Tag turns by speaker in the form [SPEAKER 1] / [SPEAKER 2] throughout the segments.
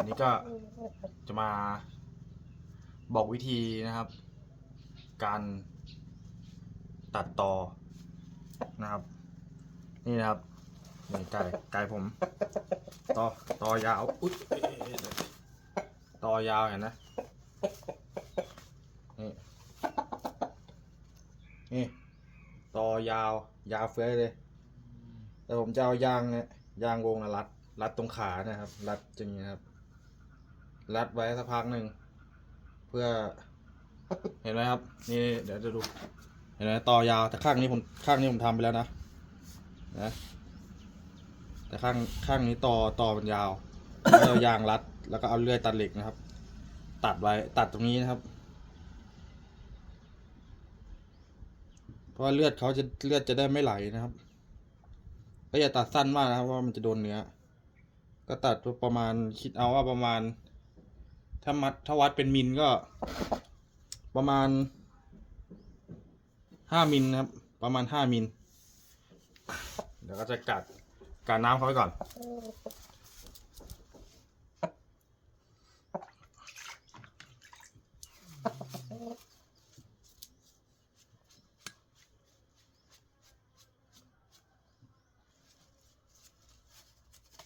[SPEAKER 1] วันนี้ก็จะมาบอกวิธีนะครับ การตัดต่อนะครับ นี่นะครับนี่ไก่ไก่ผมต่อต่อยาวอุ๊ยต่อยาวเห็นนะนี่นี่ต่อยาว ยาวเฟ้ยเลย แต่ผมจะเอายางเนี่ยยางวงนะรัดรัดตรงขานะครับ รัดอย่างนี้นะครับ รัดไว้สักพักหนึ่งเพื่อ เห็นไหมครับ นี่เดี๋ยวจะดู เห็นไหมต่อยาวแต่ข้างนี้ผมข้างนี้ผมทำไปแล้วนะนะแต่ข้างข้างนี้ต่อต่อมันยาวเอายางรัด แล้วก็เอาเลื่อยตัดเหล็กนะครับ ตัดไว้ตัดตรงนี้นะครับ เพราะว่าเลือดเขาจะเลือดจะได้ไม่ไหลนะครับก็อย่าตัดสั้นมากนะครับเพราะว่ามันจะโดนเนื้อ ก็ตัดประมาณคิดเอาว่าประมาณ ถ้ามัดถ้าวัดเป็นมิลก็ ประมาณห้ามิลนะครับ ประมาณห้ามิลเดี๋ยวก็จะกัดกัดน้ำเขาไว้ก่อน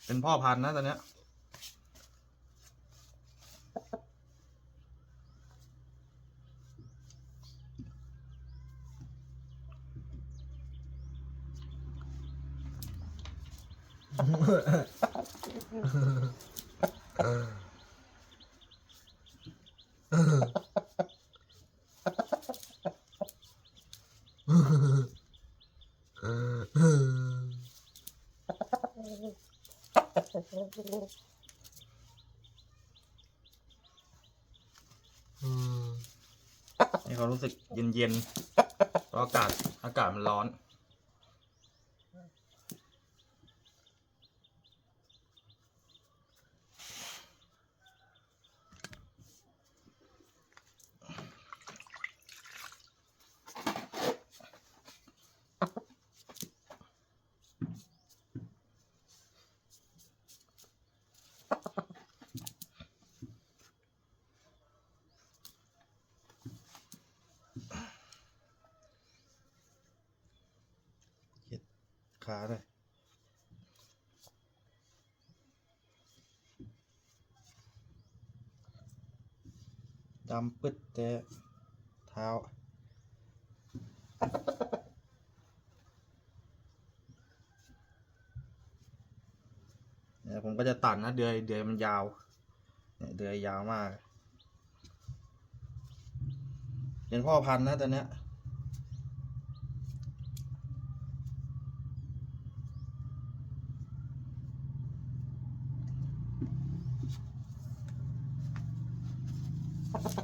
[SPEAKER 1] เป็นพ่อพันธุ์นะตอนเนี้ย นี่เขารู้สึกเย็นๆเพราะอากาศอากาศมันร้อน ขาเลยดำปึ๊ดแต่เท้า เนี่ยผมก็จะตัดนะเดือยเดือยมันยาว เนี่ยเดือยยาวมาก เป็นพ่อพันธุ์นะตอนเนี้ย Ha, ha,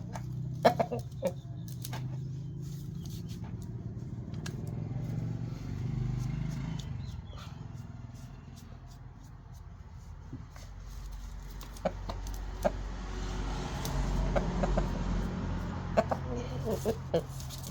[SPEAKER 1] ha.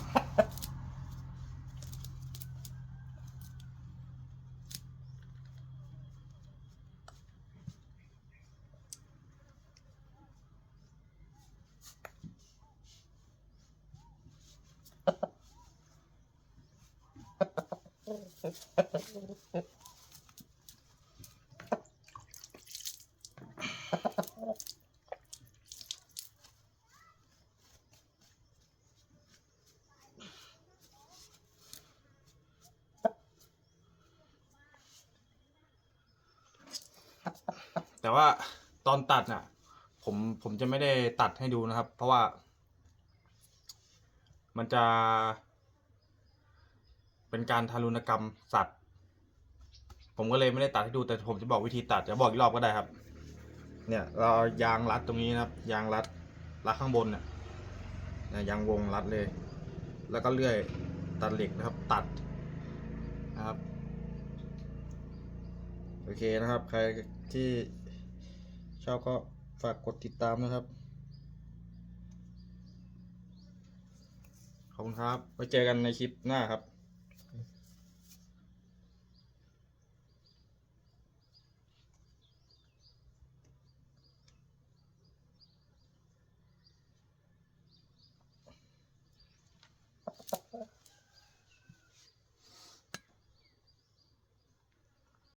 [SPEAKER 1] แต่ว่าตอนตัดน่ะ ผมผมจะไม่ได้ตัดให้ดูนะครับ เพราะว่า มันจะ เป็นการทารุณกรรมสัตว์ ผมก็เลยไม่ได้ตัดให้ดูแต่ผมจะบอกวิธีตัดจะบอกอีกรอบก็ได้ครับ เนี่ย เรายางรัดตรงนี้นะครับ ยางรัดรัดข้างบนเนี่ยเนี่ยยางวงรัดเลย แล้วก็เลื่อยตัดเหล็กนะครับ ตัดนะครับโอเคนะครับ ใครที่ชอบก็ฝากกดติดตามนะครับ ขอบคุณครับ ไว้เจอกันในคลิปหน้า
[SPEAKER 2] ครับ